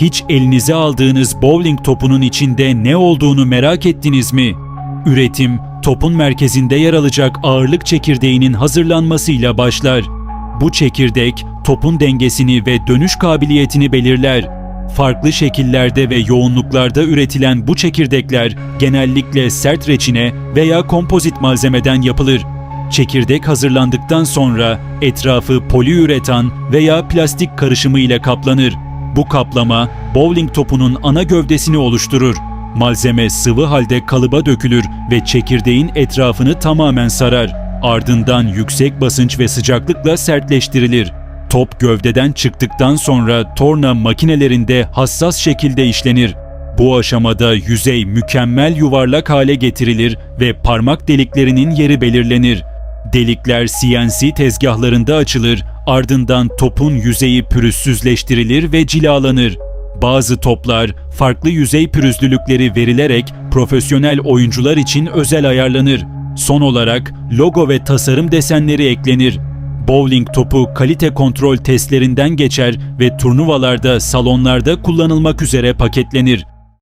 Hiç elinize aldığınız bowling topunun içinde ne olduğunu merak ettiniz mi? Üretim, topun merkezinde yer alacak ağırlık çekirdeğinin hazırlanmasıyla başlar. Bu çekirdek, topun dengesini ve dönüş kabiliyetini belirler. Farklı şekillerde ve yoğunluklarda üretilen bu çekirdekler genellikle sert reçine veya kompozit malzemeden yapılır. Çekirdek hazırlandıktan sonra etrafı poliüretan veya plastik karışımı ile kaplanır. Bu kaplama bowling topunun ana gövdesini oluşturur. Malzeme sıvı halde kalıba dökülür ve çekirdeğin etrafını tamamen sarar. Ardından yüksek basınç ve sıcaklıkla sertleştirilir. Top gövdeden çıktıktan sonra torna makinelerinde hassas şekilde işlenir. Bu aşamada yüzey mükemmel yuvarlak hale getirilir ve parmak deliklerinin yeri belirlenir. Delikler CNC tezgahlarında açılır, ardından topun yüzeyi pürüzsüzleştirilir ve cilalanır. Bazı toplar farklı yüzey pürüzlülükleri verilerek profesyonel oyuncular için özel ayarlanır. Son olarak logo ve tasarım desenleri eklenir. Bowling topu kalite kontrol testlerinden geçer ve turnuvalarda, salonlarda kullanılmak üzere paketlenir.